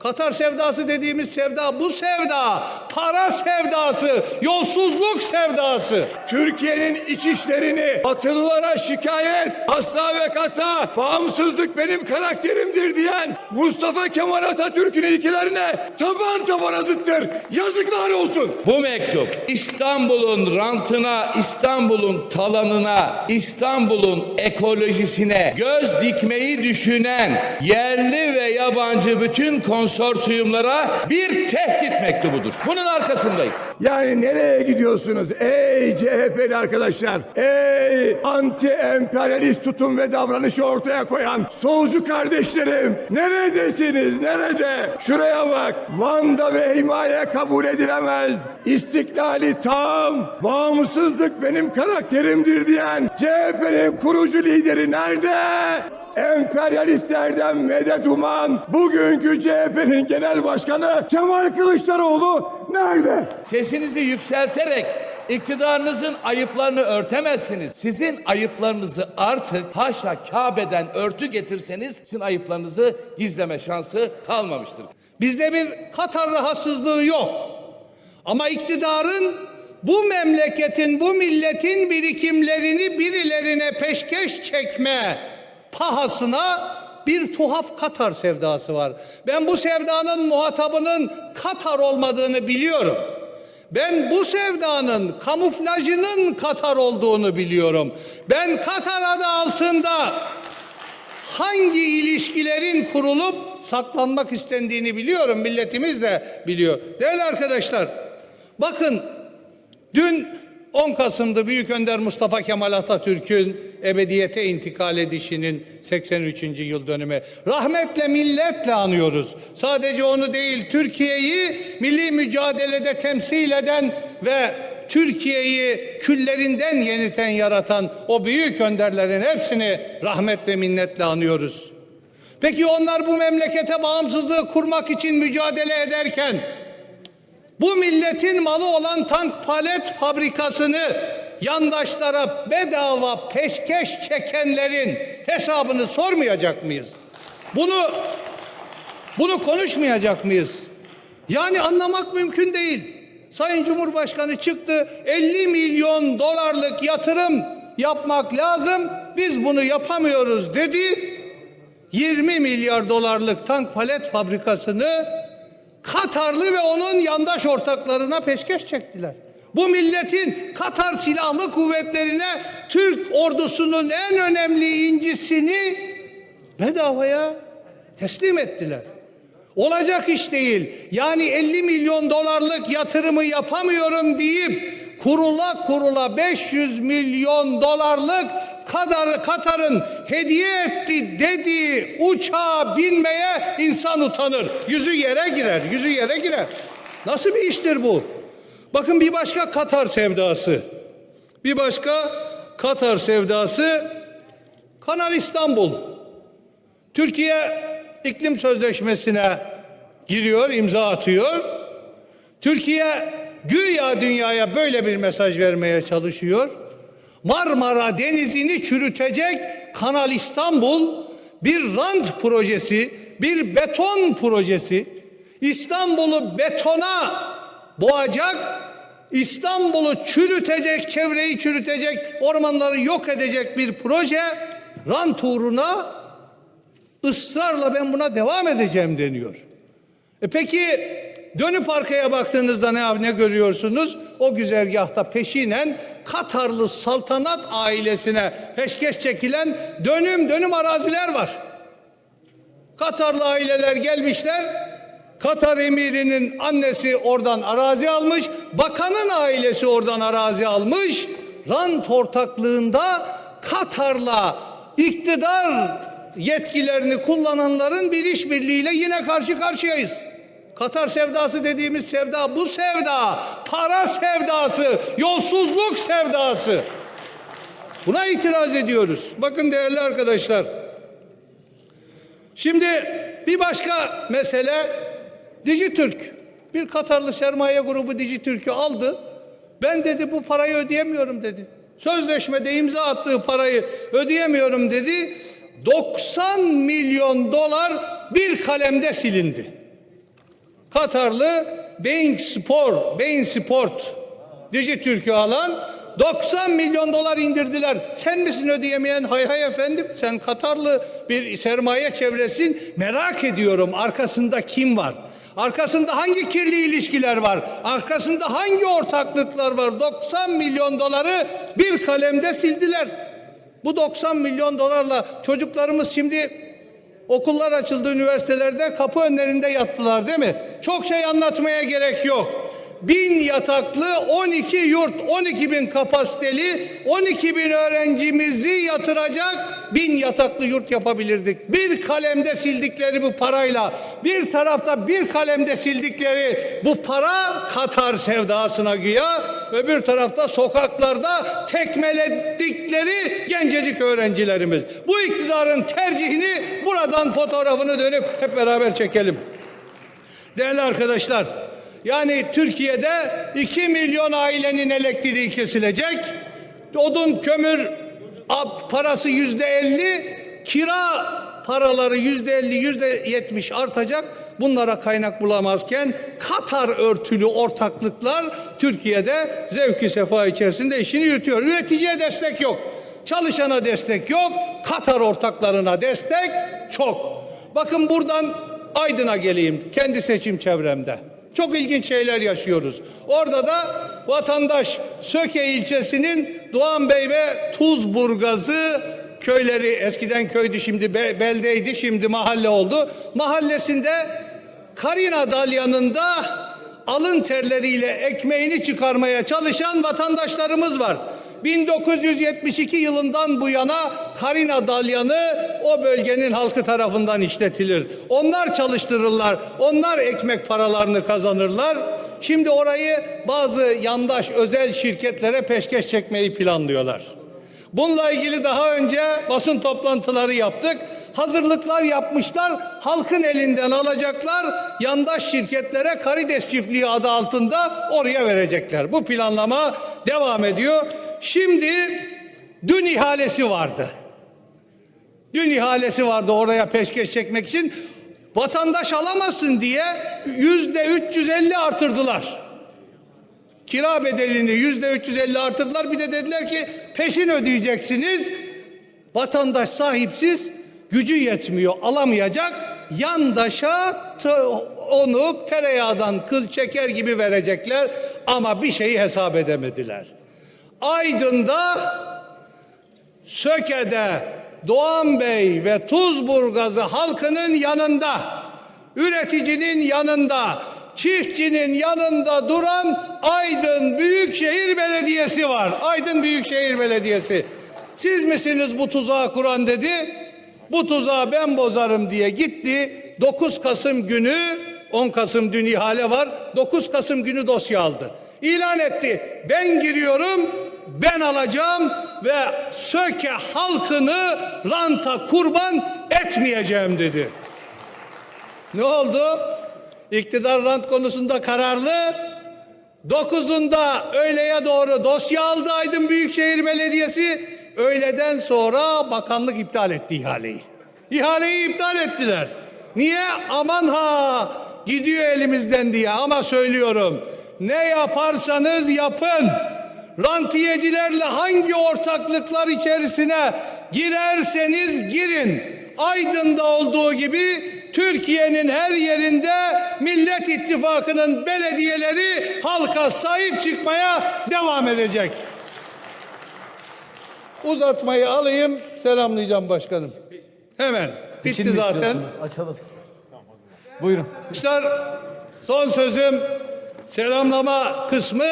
Katar sevdası dediğimiz sevda bu sevda. Para sevdası, yolsuzluk sevdası. Türkiye'nin iç işlerini Batılılara şikayet, asla ve kata bağımsızlık benim karakterimdir diyen Mustafa Kemal Atatürk'ün ilkelerine taban tabana zıttır. Yazıklar olsun. Bu mektup İstanbul'un rantına, İstanbul'un talanına, İstanbul'un ekolojisine göz dikmeyi düşünen yerli ve yabancı bütün konsorsiyumlara bir tehdit mektubudur. Bunun arkasındayız. Yani nereye gidiyorsunuz ey CHP'li arkadaşlar? Ey anti emperyalist tutum ve davranışı ortaya koyan solcu kardeşlerim. Neredesiniz nerede? Şuraya bak. Van'da ve himaye kabul edilemez. İstiklali tam. Bağımsızlık benim karakterimdir diyen CHP'nin kurucu lideri nerede? Emperyalistlerden medet uman bugünkü CHP'nin genel başkanı Kemal Kılıçdaroğlu nerede? Sesinizi yükselterek iktidarınızın ayıplarını örtemezsiniz. Sizin ayıplarınızı artık haşa Kabe'den örtü getirseniz sizin ayıplarınızı gizleme şansı kalmamıştır. Bizde bir Katar rahatsızlığı yok. Ama iktidarın bu memleketin, bu milletin birikimlerini birilerine peşkeş çekme pahasına bir tuhaf Katar sevdası var. Ben bu sevdanın muhatabının Katar olmadığını biliyorum. Ben bu sevdanın kamuflajının Katar olduğunu biliyorum. Ben Katar adı altında hangi ilişkilerin kurulup saklanmak istendiğini biliyorum. Milletimiz de biliyor. Değerli arkadaşlar, bakın dün 10 Kasım'da Büyük Önder Mustafa Kemal Atatürk'ün ebediyete intikal edişinin 83. yıl dönümü. Rahmetle milletle anıyoruz. Sadece onu değil, Türkiye'yi milli mücadelede temsil eden ve Türkiye'yi küllerinden yeniden yaratan o büyük önderlerin hepsini rahmet ve minnetle anıyoruz. Peki onlar bu memlekete bağımsızlığı kurmak için mücadele ederken bu milletin malı olan tank palet fabrikasını yandaşlara bedava peşkeş çekenlerin hesabını sormayacak mıyız? Bunu bunu konuşmayacak mıyız? Yani anlamak mümkün değil. Sayın Cumhurbaşkanı çıktı 50 milyon dolarlık yatırım yapmak lazım. Biz bunu yapamıyoruz dedi. 20 milyar dolarlık tank palet fabrikasını Katarlı ve onun yandaş ortaklarına peşkeş çektiler. Bu milletin Katar Silahlı Kuvvetleri'ne Türk ordusunun en önemli incisini bedavaya teslim ettiler. Olacak iş değil. Yani 50 milyon dolarlık yatırımı yapamıyorum deyip kurula kurula 500 milyon dolarlık kadar Katar'ın hediye etti dediği uçağa binmeye insan utanır. Yüzü yere girer, yüzü yere girer. Nasıl bir iştir bu? Bakın bir başka Katar sevdası. Bir başka Katar sevdası Kanal İstanbul. Türkiye iklim sözleşmesine giriyor, imza atıyor. Türkiye güya dünyaya böyle bir mesaj vermeye çalışıyor. Marmara Denizi'ni çürütecek Kanal İstanbul bir rant projesi, bir beton projesi. İstanbul'u betona boğacak, İstanbul'u çürütecek, çevreyi çürütecek, ormanları yok edecek bir proje. Rant uğruna ısrarla ben buna devam edeceğim deniyor. E peki dönüp arkaya baktığınızda ne, ne görüyorsunuz? O güzergahta peşinen Katarlı saltanat ailesine peşkeş çekilen dönüm dönüm araziler var. Katarlı aileler gelmişler. Katar emirinin annesi oradan arazi almış. Bakanın ailesi oradan arazi almış. Rant ortaklığında Katar'la iktidar yetkilerini kullananların bir işbirliğiyle yine karşı karşıyayız. Katar sevdası dediğimiz sevda bu sevda. Para sevdası, yolsuzluk sevdası. Buna itiraz ediyoruz. Bakın değerli arkadaşlar. Şimdi bir başka mesele Dijitürk. Bir Katarlı sermaye grubu Dijitürk'ü aldı. Ben dedi bu parayı ödeyemiyorum dedi. Sözleşmede imza attığı parayı ödeyemiyorum dedi. 90 milyon dolar bir kalemde silindi. Katarlı Bein Spor, Bein Sport Dijitürk'ü alan 90 milyon dolar indirdiler. Sen misin ödeyemeyen? Hay hay efendim. Sen Katarlı bir sermaye çevresin. Merak ediyorum arkasında kim var? Arkasında hangi kirli ilişkiler var? Arkasında hangi ortaklıklar var? 90 milyon doları bir kalemde sildiler. Bu 90 milyon dolarla çocuklarımız şimdi okullar açıldı üniversitelerde kapı önlerinde yattılar değil mi? Çok şey anlatmaya gerek yok. Bin yataklı 12 yurt, 12 bin kapasiteli, 12 bin öğrencimizi yatıracak bin yataklı yurt yapabilirdik. Bir kalemde sildikleri bu parayla, bir tarafta bir kalemde sildikleri bu para Katar sevdasına güya, öbür tarafta sokaklarda tekmeledikleri gencecik öğrencilerimiz. Bu iktidarın tercihini buradan fotoğrafını dönüp hep beraber çekelim. Değerli arkadaşlar, yani Türkiye'de 2 milyon ailenin elektriği kesilecek. Odun, kömür parası yüzde 50, kira paraları yüzde 50, yüzde 70 artacak. Bunlara kaynak bulamazken Katar örtülü ortaklıklar Türkiye'de zevki sefa içerisinde işini yürütüyor. Üreticiye destek yok. Çalışana destek yok. Katar ortaklarına destek çok. Bakın buradan Aydın'a geleyim kendi seçim çevremde. Çok ilginç şeyler yaşıyoruz. Orada da vatandaş Söke ilçesinin Doğanbey ve Tuzburgazı köyleri eskiden köydü şimdi be- beldeydi şimdi mahalle oldu. Mahallesinde Karina Dalyanı'nda alın terleriyle ekmeğini çıkarmaya çalışan vatandaşlarımız var. 1972 yılından bu yana Karina Dalyanı o bölgenin halkı tarafından işletilir. Onlar çalıştırırlar. Onlar ekmek paralarını kazanırlar. Şimdi orayı bazı yandaş özel şirketlere peşkeş çekmeyi planlıyorlar. Bununla ilgili daha önce basın toplantıları yaptık. Hazırlıklar yapmışlar. Halkın elinden alacaklar. Yandaş şirketlere karides çiftliği adı altında oraya verecekler. Bu planlama devam ediyor. Şimdi dün ihalesi vardı. Dün ihalesi vardı oraya peşkeş çekmek için. Vatandaş alamasın diye yüzde 350 artırdılar. Kira bedelini yüzde 350 artırdılar. Bir de dediler ki peşin ödeyeceksiniz. Vatandaş sahipsiz gücü yetmiyor alamayacak. Yandaşa onu tereyağdan kıl çeker gibi verecekler. Ama bir şeyi hesap edemediler. Aydın'da Söke'de Doğan Bey ve Tuzburgazı halkının yanında, üreticinin yanında, çiftçinin yanında duran Aydın Büyükşehir Belediyesi var. Aydın Büyükşehir Belediyesi. Siz misiniz bu tuzağı kuran dedi. Bu tuzağı ben bozarım diye gitti. 9 Kasım günü 10 Kasım dün ihale var. 9 Kasım günü dosya aldı. İlan etti. Ben giriyorum, ben alacağım ve Söke halkını ranta kurban etmeyeceğim dedi. Ne oldu? İktidar rant konusunda kararlı. Dokuzunda öğleye doğru dosya aldı Aydın Büyükşehir Belediyesi. Öğleden sonra bakanlık iptal etti ihaleyi. İhaleyi iptal ettiler. Niye? Aman ha gidiyor elimizden diye ama söylüyorum. Ne yaparsanız yapın. Rantiyecilerle hangi ortaklıklar içerisine girerseniz girin. Aydın'da olduğu gibi Türkiye'nin her yerinde Millet İttifakı'nın belediyeleri halka sahip çıkmaya devam edecek. Uzatmayı alayım, selamlayacağım başkanım. Hemen. Bitti mi zaten. Açalım. Buyurun. Arkadaşlar son sözüm selamlama kısmı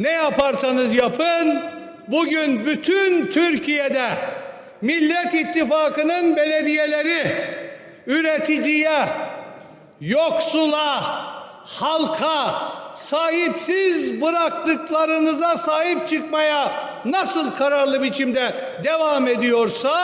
ne yaparsanız yapın bugün bütün Türkiye'de Millet İttifakı'nın belediyeleri üreticiye, yoksula, halka sahipsiz bıraktıklarınıza sahip çıkmaya nasıl kararlı biçimde devam ediyorsa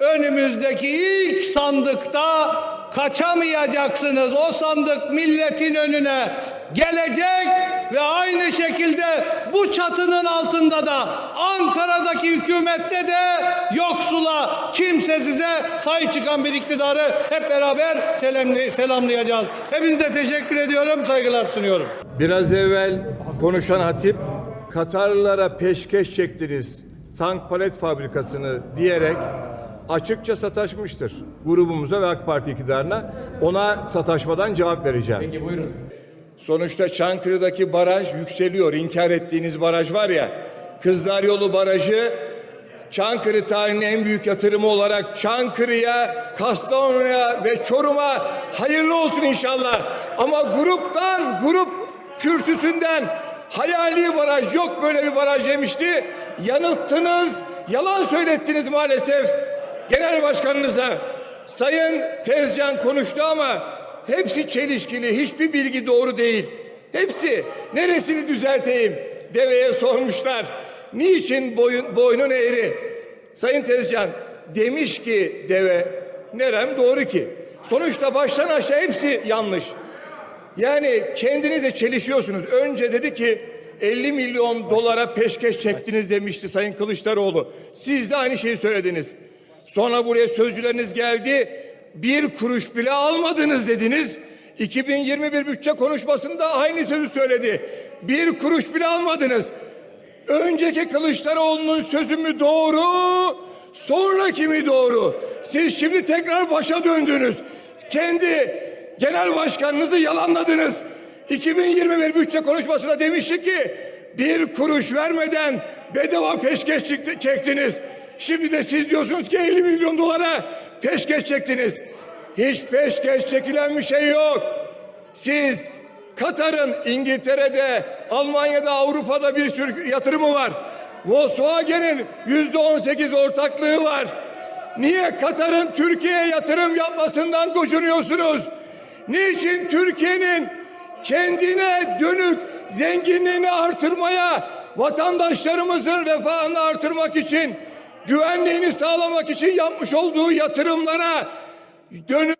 önümüzdeki ilk sandıkta kaçamayacaksınız. O sandık milletin önüne gelecek ve aynı şekilde bu çatının altında da Ankara'daki hükümette de yoksula kimsesize sahip çıkan bir iktidarı hep beraber selamlay- selamlayacağız. Hepinize teşekkür ediyorum, saygılar sunuyorum. Biraz evvel konuşan hatip Katarlılara peşkeş çektiniz tank palet fabrikasını diyerek açıkça sataşmıştır grubumuza ve AK Parti iktidarına. Ona sataşmadan cevap vereceğim. Peki buyurun. Sonuçta Çankırı'daki baraj yükseliyor. İnkar ettiğiniz baraj var ya. Kızlar Yolu Barajı Çankırı tarihinin en büyük yatırımı olarak Çankırı'ya, Kastamonu'ya ve Çorum'a hayırlı olsun inşallah. Ama gruptan, grup kürsüsünden hayali baraj yok böyle bir baraj demişti. Yanılttınız, yalan söylettiniz maalesef genel başkanınıza. Sayın Tezcan konuştu ama hepsi çelişkili, hiçbir bilgi doğru değil. Hepsi neresini düzelteyim? Deveye sormuşlar. Niçin boyun, boynun eğri? Sayın Tezcan demiş ki deve nerem doğru ki? Sonuçta baştan aşağı hepsi yanlış. Yani kendinizle çelişiyorsunuz. Önce dedi ki 50 milyon dolara peşkeş çektiniz demişti Sayın Kılıçdaroğlu. Siz de aynı şeyi söylediniz. Sonra buraya sözcüleriniz geldi. Bir kuruş bile almadınız dediniz. 2021 bütçe konuşmasında aynı sözü söyledi. Bir kuruş bile almadınız. Önceki Kılıçdaroğlu'nun sözü mü doğru, sonraki mi doğru? Siz şimdi tekrar başa döndünüz. Kendi genel başkanınızı yalanladınız. 2021 bütçe konuşmasında demişti ki bir kuruş vermeden bedava peşkeş çektiniz. Şimdi de siz diyorsunuz ki 50 milyon dolara peşkeş çektiniz. Hiç peşkeş çekilen bir şey yok. Siz Katar'ın İngiltere'de, Almanya'da, Avrupa'da bir sürü yatırımı var. Volkswagen'in yüzde on sekiz ortaklığı var. Niye Katar'ın Türkiye'ye yatırım yapmasından gocunuyorsunuz? Niçin Türkiye'nin kendine dönük zenginliğini artırmaya, vatandaşlarımızın refahını artırmak için, güvenliğini sağlamak için yapmış olduğu yatırımlara dönük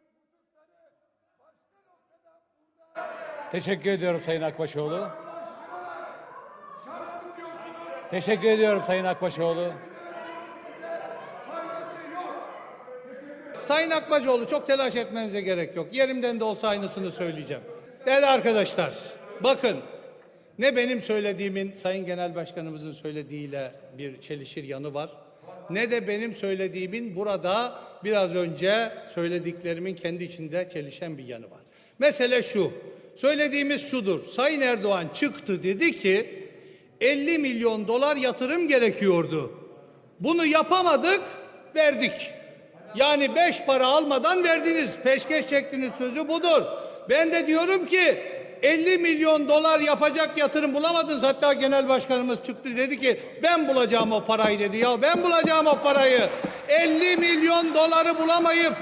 Teşekkür ediyorum Sayın Akbaşoğlu. Teşekkür ediyorum Sayın Akbaşoğlu. Sayın Akbaşoğlu çok telaş etmenize gerek yok. Yerimden de olsa aynısını söyleyeceğim. Değerli arkadaşlar, bakın ne benim söylediğimin Sayın Genel Başkanımızın söylediğiyle bir çelişir yanı var. Ne de benim söylediğimin burada biraz önce söylediklerimin kendi içinde çelişen bir yanı var. Mesele şu, söylediğimiz şudur. Sayın Erdoğan çıktı dedi ki 50 milyon dolar yatırım gerekiyordu. Bunu yapamadık, verdik. Yani beş para almadan verdiniz. Peşkeş çektiniz sözü budur. Ben de diyorum ki 50 milyon dolar yapacak yatırım bulamadınız. Hatta genel başkanımız çıktı dedi ki ben bulacağım o parayı dedi. Ya ben bulacağım o parayı. 50 milyon doları bulamayıp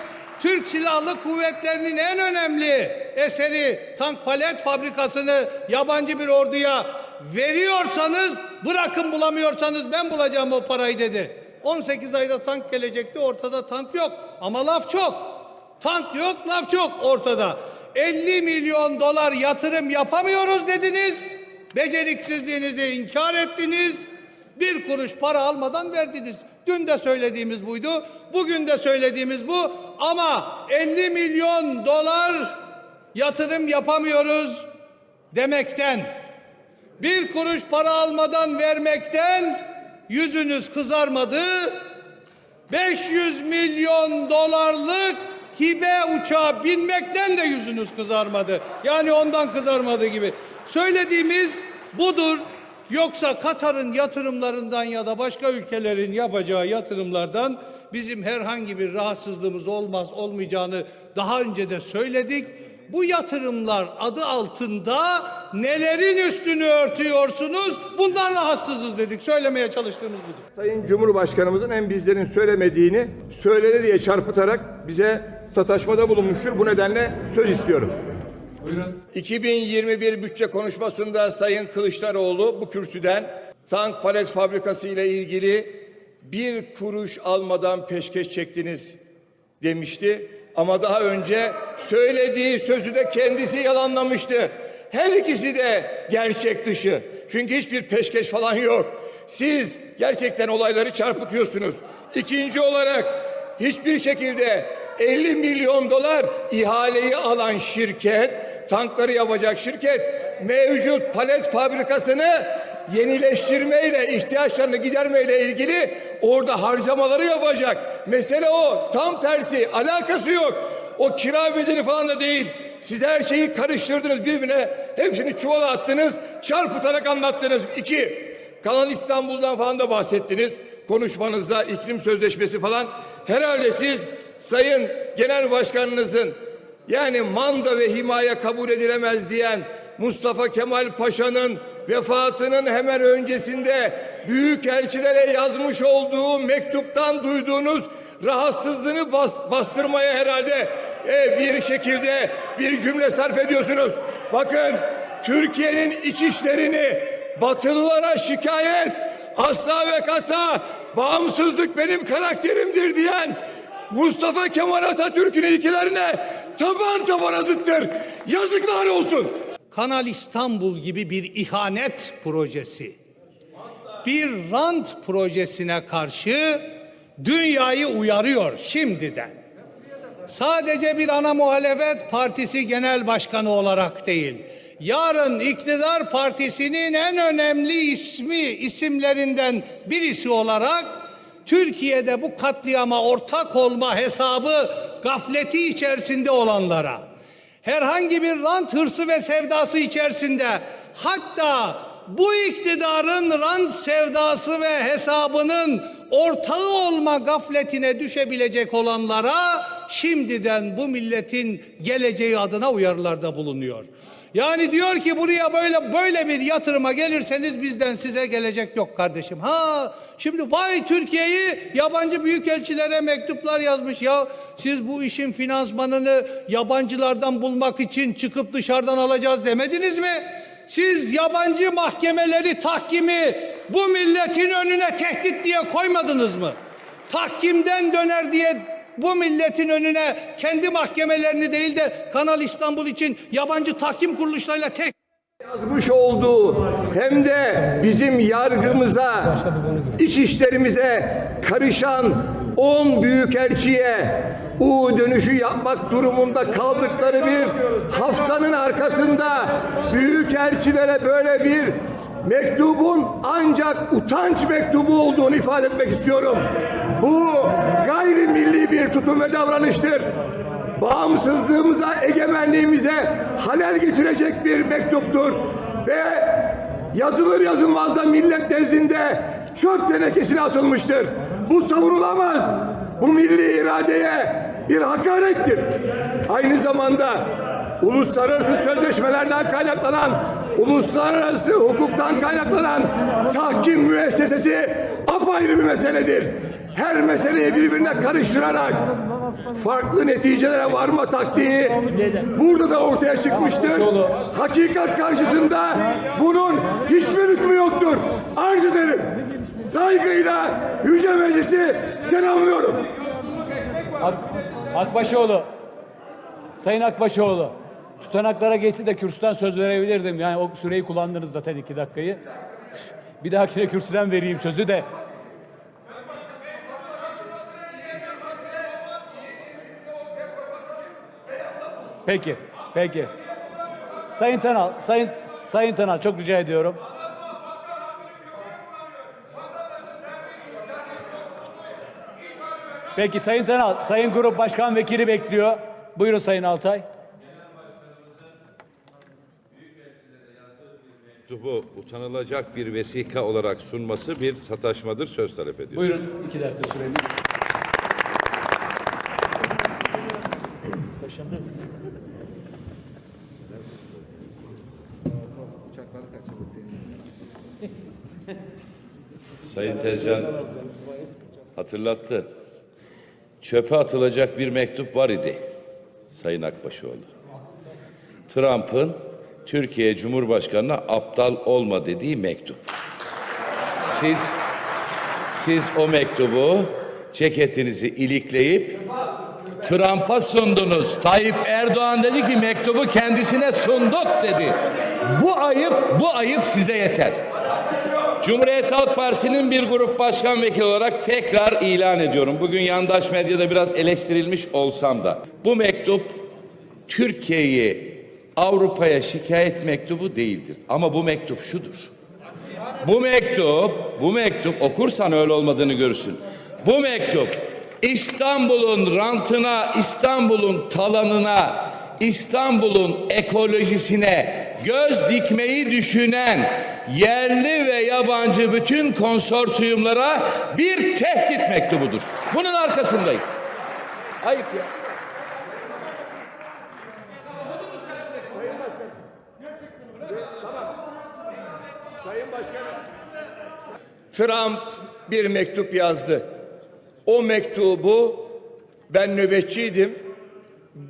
Türk Silahlı Kuvvetleri'nin en önemli eseri tank palet fabrikasını yabancı bir orduya veriyorsanız bırakın bulamıyorsanız ben bulacağım o parayı dedi. 18 ayda tank gelecekti ortada tank yok ama laf çok. Tank yok laf çok ortada. 50 milyon dolar yatırım yapamıyoruz dediniz. Beceriksizliğinizi inkar ettiniz. Bir kuruş para almadan verdiniz. Dün de söylediğimiz buydu. Bugün de söylediğimiz bu. Ama 50 milyon dolar yatırım yapamıyoruz demekten bir kuruş para almadan vermekten yüzünüz kızarmadı. 500 milyon dolarlık hibe uçağa binmekten de yüzünüz kızarmadı. Yani ondan kızarmadı gibi. Söylediğimiz budur. Yoksa Katar'ın yatırımlarından ya da başka ülkelerin yapacağı yatırımlardan bizim herhangi bir rahatsızlığımız olmaz olmayacağını daha önce de söyledik. Bu yatırımlar adı altında nelerin üstünü örtüyorsunuz? Bundan rahatsızız dedik. Söylemeye çalıştığımız budur. Sayın Cumhurbaşkanımızın hem bizlerin söylemediğini söyledi diye çarpıtarak bize sataşmada bulunmuştur. Bu nedenle söz istiyorum. 2021 bütçe konuşmasında Sayın Kılıçdaroğlu bu kürsüden tank palet fabrikası ile ilgili bir kuruş almadan peşkeş çektiniz demişti. Ama daha önce söylediği sözü de kendisi yalanlamıştı. Her ikisi de gerçek dışı. Çünkü hiçbir peşkeş falan yok. Siz gerçekten olayları çarpıtıyorsunuz. İkinci olarak hiçbir şekilde 50 milyon dolar ihaleyi alan şirket, tankları yapacak şirket mevcut palet fabrikasını yenileştirmeyle, ihtiyaçlarını gidermeyle ilgili orada harcamaları yapacak. Mesele o. Tam tersi. Alakası yok. O kira bedeli falan da değil. Siz her şeyi karıştırdınız birbirine. Hepsini çuvala attınız. Çarpıtarak anlattınız. İki, Kanal İstanbul'dan falan da bahsettiniz. Konuşmanızda iklim sözleşmesi falan. Herhalde siz Sayın Genel Başkanınızın yani manda ve himaye kabul edilemez diyen Mustafa Kemal Paşa'nın vefatının hemen öncesinde büyük elçilere yazmış olduğu mektuptan duyduğunuz rahatsızlığını bas, bastırmaya herhalde e, bir şekilde bir cümle sarf ediyorsunuz. Bakın Türkiye'nin iç işlerini Batılılara şikayet asla ve kata bağımsızlık benim karakterimdir diyen Mustafa Kemal Atatürk'ün ilkelerine taban tabana zıttır. Yazıklar olsun. Kanal İstanbul gibi bir ihanet projesi, bir rant projesine karşı dünyayı uyarıyor şimdiden. Sadece bir ana muhalefet partisi genel başkanı olarak değil, yarın iktidar partisinin en önemli ismi isimlerinden birisi olarak Türkiye'de bu katliama ortak olma hesabı gafleti içerisinde olanlara herhangi bir rant hırsı ve sevdası içerisinde hatta bu iktidarın rant sevdası ve hesabının ortağı olma gafletine düşebilecek olanlara şimdiden bu milletin geleceği adına uyarılarda bulunuyor. Yani diyor ki buraya böyle böyle bir yatırıma gelirseniz bizden size gelecek yok kardeşim. Ha şimdi vay Türkiye'yi yabancı büyükelçilere mektuplar yazmış ya. Siz bu işin finansmanını yabancılardan bulmak için çıkıp dışarıdan alacağız demediniz mi? Siz yabancı mahkemeleri tahkimi bu milletin önüne tehdit diye koymadınız mı? Tahkimden döner diye bu milletin önüne kendi mahkemelerini değil de Kanal İstanbul için yabancı tahkim kuruluşlarıyla tek yazmış olduğu hem de bizim yargımıza, iç işlerimize karışan 10 büyükelçiye U dönüşü yapmak durumunda kaldıkları bir haftanın arkasında büyükelçilere böyle bir mektubun ancak utanç mektubu olduğunu ifade etmek istiyorum. Bu gayrimilli bir tutum ve davranıştır bağımsızlığımıza, egemenliğimize halel getirecek bir mektuptur. Ve yazılır yazılmaz da millet nezdinde çöp tenekesine atılmıştır. Bu savunulamaz. Bu milli iradeye bir hakarettir. Aynı zamanda uluslararası sözleşmelerden kaynaklanan, uluslararası hukuktan kaynaklanan tahkim müessesesi apayrı bir meseledir. Her meseleyi birbirine karıştırarak farklı neticelere varma taktiği burada da ortaya çıkmıştır. Hakikat karşısında bunun hiçbir hükmü yoktur. Arz ederim. Saygıyla Yüce Meclisi selamlıyorum. Ak Akbaşoğlu. Sayın Akbaşoğlu. Tutanaklara geçti de kürsüden söz verebilirdim. Yani o süreyi kullandınız zaten iki dakikayı. Bir dahakine kürsüden vereyim sözü de. Peki, peki. Sayın Tanal, Sayın Sayın Tanal çok rica ediyorum. Peki Sayın Tanal, Sayın Grup Başkan Vekili bekliyor. Buyurun Sayın Altay. mektubu utanılacak bir vesika olarak sunması bir sataşmadır. Söz talep ediyorum. Buyurun iki dakika süreniz. Sayın Tezcan hatırlattı. Çöpe atılacak bir mektup var idi Sayın Akbaşoğlu. Trump'ın Türkiye Cumhurbaşkanı'na aptal olma dediği mektup. Siz siz o mektubu ceketinizi ilikleyip Trump'a sundunuz. Tayyip Erdoğan dedi ki mektubu kendisine sunduk dedi. Bu ayıp, bu ayıp size yeter. Cumhuriyet Halk Partisi'nin bir grup başkan vekili olarak tekrar ilan ediyorum. Bugün yandaş medyada biraz eleştirilmiş olsam da. Bu mektup Türkiye'yi Avrupa'ya şikayet mektubu değildir. Ama bu mektup şudur. Bu mektup, bu mektup okursan öyle olmadığını görürsün. Bu mektup İstanbul'un rantına, İstanbul'un talanına, İstanbul'un ekolojisine göz dikmeyi düşünen yerli ve yabancı bütün konsorsiyumlara bir tehdit mektubudur. Bunun arkasındayız. Ayıp ya. Trump bir mektup yazdı. O mektubu ben nöbetçiydim.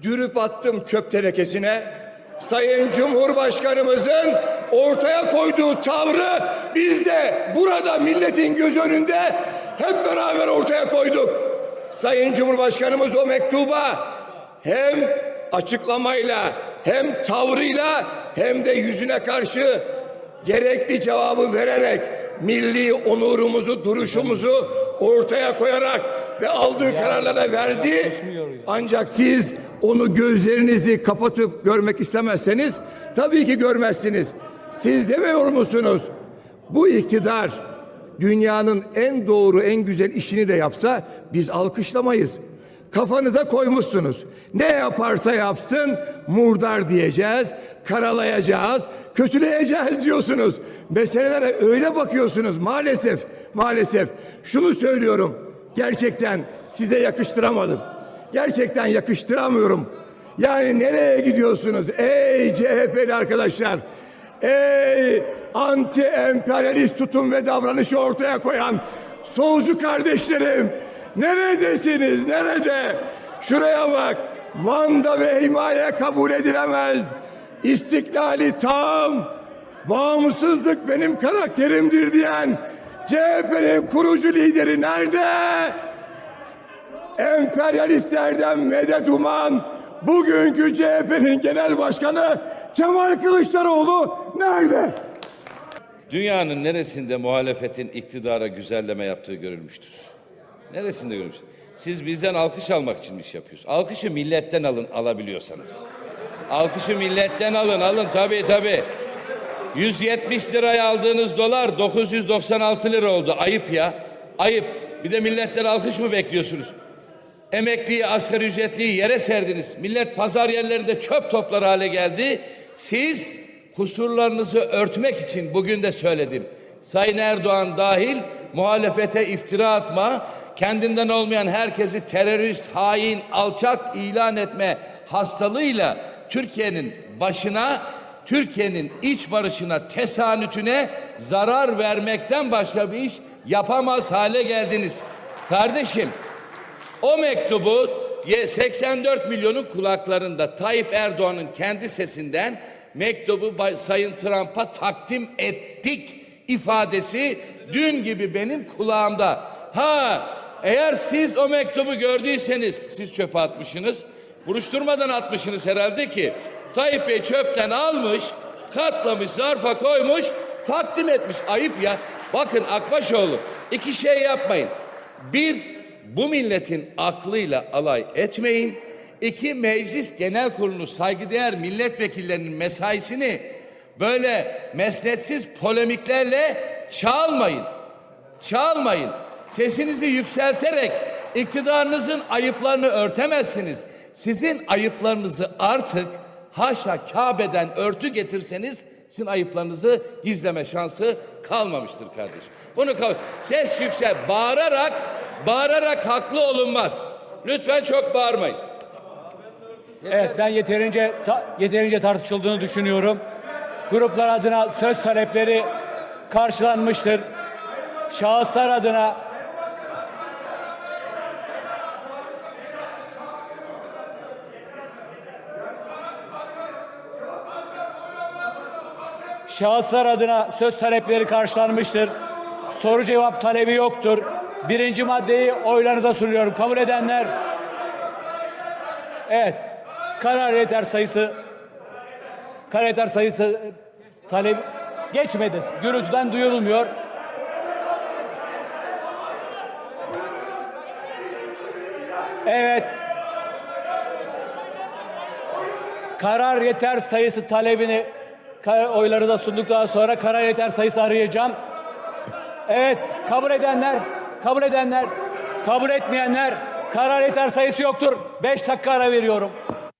Dürüp attım çöp tenekesine. Sayın Cumhurbaşkanımızın ortaya koyduğu tavrı biz de burada milletin göz önünde hep beraber ortaya koyduk. Sayın Cumhurbaşkanımız o mektuba hem açıklamayla hem tavrıyla hem de yüzüne karşı gerekli cevabı vererek milli onurumuzu, duruşumuzu ortaya koyarak ve aldığı kararlara verdi. Ancak siz onu gözlerinizi kapatıp görmek istemezseniz tabii ki görmezsiniz. Siz demiyor musunuz? Bu iktidar dünyanın en doğru, en güzel işini de yapsa biz alkışlamayız. Kafanıza koymuşsunuz. Ne yaparsa yapsın murdar diyeceğiz, karalayacağız, kötüleyeceğiz diyorsunuz. Meselelere öyle bakıyorsunuz maalesef, maalesef. Şunu söylüyorum, gerçekten size yakıştıramadım. Gerçekten yakıştıramıyorum. Yani nereye gidiyorsunuz ey CHP'li arkadaşlar? Ey anti emperyalist tutum ve davranışı ortaya koyan solcu kardeşlerim neredesiniz nerede? Şuraya bak manda ve himaye kabul edilemez. İstiklali tam, bağımsızlık benim karakterimdir diyen CHP'nin kurucu lideri nerede? Emperyalistlerden medet uman bugünkü CHP'nin genel başkanı Kemal Kılıçdaroğlu nerede? Dünyanın neresinde muhalefetin iktidara güzelleme yaptığı görülmüştür? Neresinde görülmüş? Siz bizden alkış almak için mi iş yapıyorsunuz? Alkışı milletten alın alabiliyorsanız. Alkışı milletten alın alın tabii tabii. 170 liraya aldığınız dolar 996 lira oldu. Ayıp ya. Ayıp. Bir de milletten alkış mı bekliyorsunuz? Emekliyi, asgari ücretliyi yere serdiniz. Millet pazar yerlerinde çöp toplar hale geldi. Siz kusurlarınızı örtmek için bugün de söyledim. Sayın Erdoğan dahil muhalefete iftira atma, kendinden olmayan herkesi terörist, hain, alçak ilan etme hastalığıyla Türkiye'nin başına, Türkiye'nin iç barışına, tesanütüne zarar vermekten başka bir iş yapamaz hale geldiniz. Kardeşim, o mektubu ye- 84 milyonun kulaklarında Tayyip Erdoğan'ın kendi sesinden mektubu Sayın Trump'a takdim ettik ifadesi dün gibi benim kulağımda. Ha eğer siz o mektubu gördüyseniz siz çöpe atmışsınız. Buruşturmadan atmışsınız herhalde ki Tayyip Bey çöpten almış, katlamış, zarfa koymuş, takdim etmiş. Ayıp ya. Bakın Akbaşoğlu iki şey yapmayın. Bir, bu milletin aklıyla alay etmeyin. İki, meclis genel kurulu saygıdeğer milletvekillerinin mesaisini böyle mesnetsiz polemiklerle çalmayın. Çalmayın. Sesinizi yükselterek iktidarınızın ayıplarını örtemezsiniz. Sizin ayıplarınızı artık haşa Kabe'den örtü getirseniz sizin ayıplarınızı gizleme şansı kalmamıştır kardeşim. Bunu. Ses yüksel, bağırarak, bağırarak haklı olunmaz. Lütfen çok bağırmayın. Evet ben yeterince ta- yeterince tartışıldığını düşünüyorum. Gruplar adına söz talepleri karşılanmıştır. Şahıslar adına Şahıslar adına söz talepleri karşılanmıştır. Soru cevap talebi yoktur. Birinci maddeyi oylarınıza sunuyorum. Kabul edenler Evet. Karar yeter sayısı karar yeter sayısı talep geçmedi. Gürültüden duyulmuyor. Evet. Karar yeter sayısı talebini oyları da sunduktan sonra karar yeter sayısı arayacağım. Evet, kabul edenler, kabul edenler, kabul etmeyenler karar yeter sayısı yoktur. Beş dakika ara veriyorum.